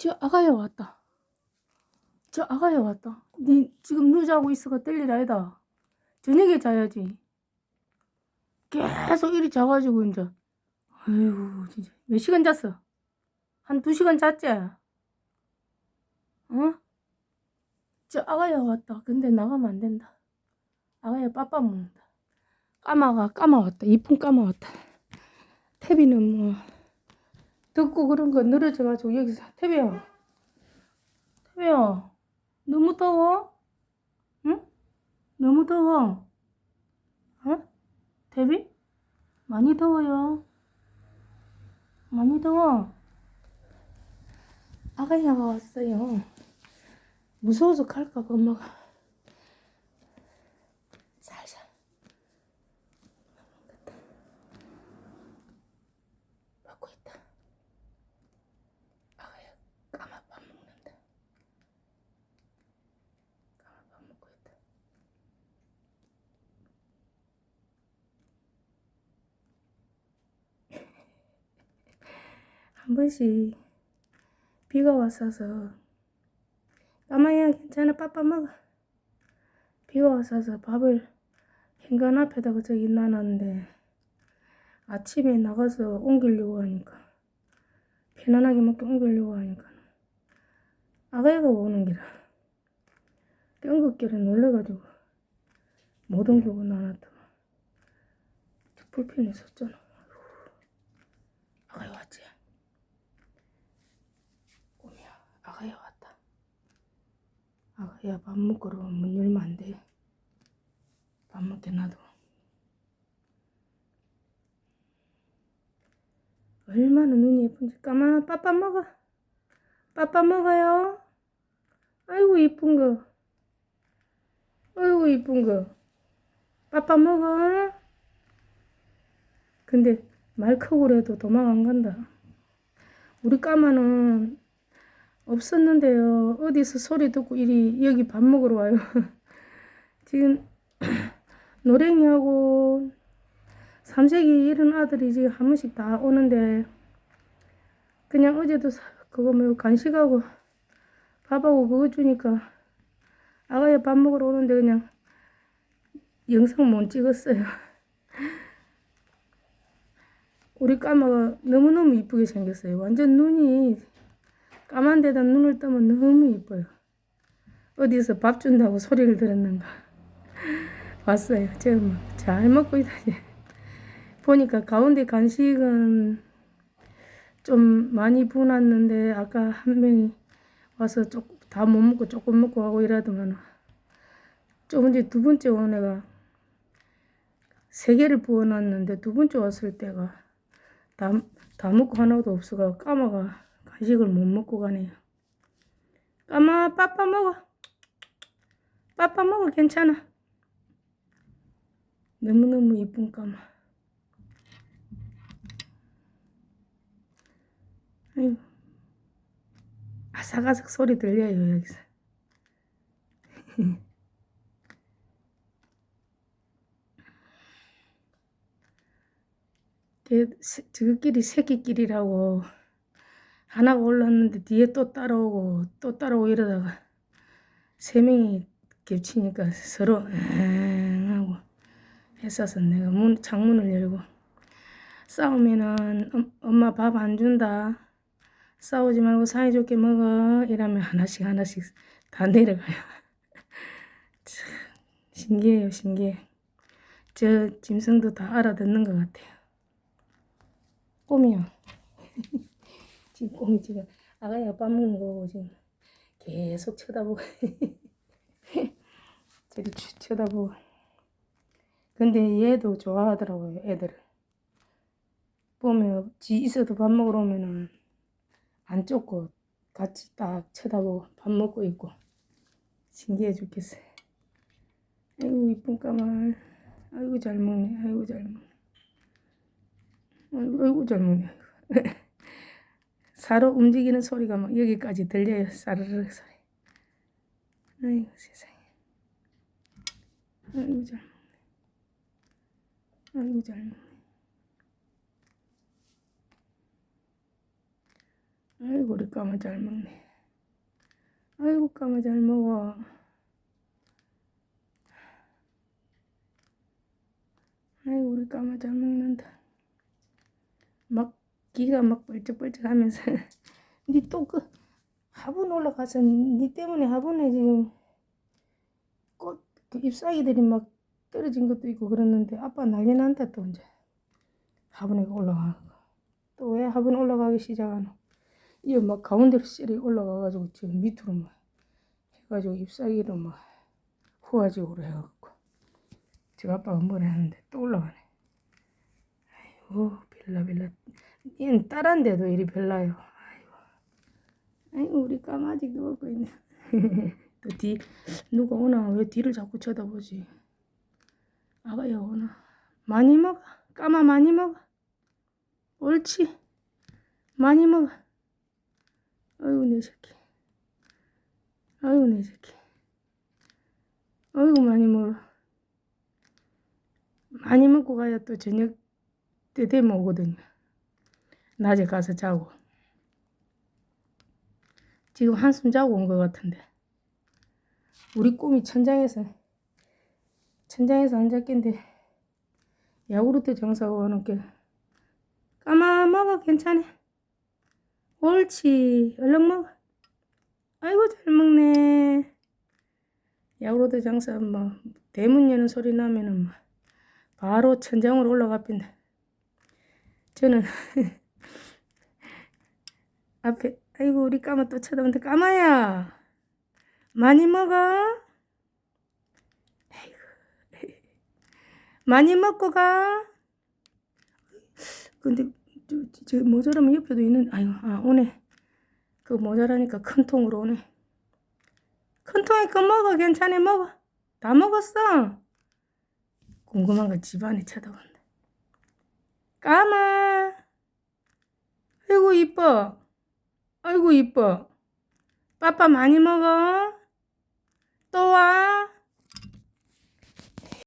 저 아가야 왔다. 저 아가야 왔다. 니 지금 누자고 있어가 뗄일 아니다. 저녁에 자야지. 계속 이리 자가지고 이제. 아이고 진짜 몇 시간 잤어? 한 두 시간 잤지? 어? 저 아가야 왔다. 근데 나가면 안 된다. 아가야 빠빠 먹는다. 까마가 까마 왔다. 이쁜 까마 왔다. 태비는 뭐 듣고 그런 거 늘어져가지고 여기서 태비야 태비야 너무 더워? 응? 너무 더워 어? 태비? 많이 더워요 많이 더워 아가야가 왔어요 무서워서 갈까 봐 엄마가 살살 먹고 있다 아가야 까마 밥 먹는다 까마 밥 먹고 있다 한 번씩 비가 왔어서 까마야 괜찮아 빠빠 먹어. 비가 왔어서 밥을 현관 앞에다가 저기 놔놨는데 아침에 나가서 옮기려고 하니까 편안하게 먹게 옮기려고 하니까 아가야가 오는 기라 땡긋길에 놀래가지고 못 옮기고 불편해 섰잖아 아가야 왔지? 꼬미야 아가야 왔다 아가 야 밥 먹으러 문 열면 안 돼. 밥 먹게 놔둬. 얼마나 눈이 예쁜지 까마 빠빠 먹어. 빠빠 먹어요. 아이고 이쁜 거. 아이고 이쁜 거. 빠빠 먹어. 근데 말 크고 그래도 도망 안 간다. 우리 까마는 없었는데요 어디서 소리 듣고 이리 여기 밥 먹으러 와요 지금 노랭이하고 삼색이 이런 아들이 지금 한 번씩 다 오는데 그냥 어제도 사- 그거 뭐 간식하고 밥하고 그거 주니까 아가야 밥 먹으러 오는데 그냥 영상 못 찍었어요. 우리 까마가 너무너무 이쁘게 생겼어요. 완전 눈이 까만 데다 눈을 뜨면 너무 이뻐요. 어디서 밥 준다고 소리를 들었는가. 왔어요. 지금 잘 먹고 있다니. 보니까 가운데 간식은 좀 많이 부어놨는데 아까 한 명이 와서 다 못 먹고 조금 먹고 하고 이러더만 조금 전에 두 번째 온 애가 세 개를 부어놨는데 두 번째 왔을 때가 다, 다 먹고 하나도 없어가 까마가 간식을 못 먹고 가네요. 까마 빠빠 먹어. 빠빠 먹어 괜찮아. 너무너무 이쁜 까마. 아이고. 아삭아삭 소리 들려요, 여기서. 저끼리 새끼끼리라고 하나가 올랐는데 뒤에 또 따라오고 또 따라오고 이러다가 세 명이 겹치니까 서로 엥 하고 했어서 내가 문, 창문을 열고 싸우면은 엄- 엄마 밥 안 준다. 싸우지 말고 사이좋게 먹어. 이러면 하나씩 하나씩 다 내려가요. 참, 신기해요, 신기해. 저 짐승도 다 알아듣는 것 같아요. 꼬미야. 지금 지금 아가야 밥 먹는 거 보고 지금 계속 쳐다보고. 쳐- 쳐다보고. 근데 얘도 좋아하더라고요, 애들을. 보면 지 있어도 밥 먹으러 오면은 안 쫓고 같이 딱 쳐다보고 밥 먹고 있고 신기해 죽겠어요. 아이고 이쁜 까말. 아이고 잘 먹네. 아이고 잘 먹네. 아이고 잘 먹네. 사로 움직이는 소리가 막 여기까지 들려요. 사르르 소리. 아이고 세상에. 아이고 잘 먹네. 아이고 잘 먹네. 아이고 우리 까마 잘 먹네. 아이고 까마 잘 먹어. 아이고 우리 까마 잘 먹는다. 막 기가 막 벌쩍벌쩍 하면서. 니또그 화분 올라가서 니 때문에 화분에 지금 꽃 그 잎사귀들이 막 떨어진 것도 있고 그랬는데 아빠 난리 난다 또 이제. 화분에 올라가고. 또왜 화분 올라가기 시작하노? 이거 막 가운데로 셀이 올라가가지고 지금 밑으로 막 해가지고 잎사귀로 막 후화지으로 해갖고 지금 아빠가 뭐라 하는데 또 올라가네. 아이고 빌라빌라 얘는 딸한데도 이리 별나요. 아이고. 아이고 우리 까마지 누워고 있네. 또 뒤 누가 오나? 왜 뒤를 자꾸 쳐다보지? 아가야 오나? 많이 먹어? 까마 많이 먹어? 옳지. 많이 먹어. 아이고 내 새끼. 아이고 내 새끼. 아이고 많이 먹어. 많이 먹고 가야 또 저녁 때 되면 오거든요 낮에 가서 자고. 지금 한숨 자고 온 것 같은데. 우리 꿈이 천장에서 천장에서 앉았긴데 야구르트 장사가 오는 게 까마 먹어 괜찮아. 옳지. 얼른 먹어. 아이고 잘 먹네. 야구르트 장사 뭐 대문 여는 소리 나면은 뭐 바로 천장으로 올라가 빈다. 저는 앞에 아이고 우리 까마 또 쳐다보는데 까마야! 많이 먹어? 아이고 많이 먹고 가? 근데 저, 저 모자라면 옆에도 있는 아이고 아 오네. 그 모자라니까 큰 통으로 오네. 큰 통에 그 먹어. 괜찮아 먹어. 다 먹었어. 궁금한 거 집안에 쳐다본다. 까마! 아이고 이뻐 아이고 이뻐 빠빠 많이 먹어 또 와.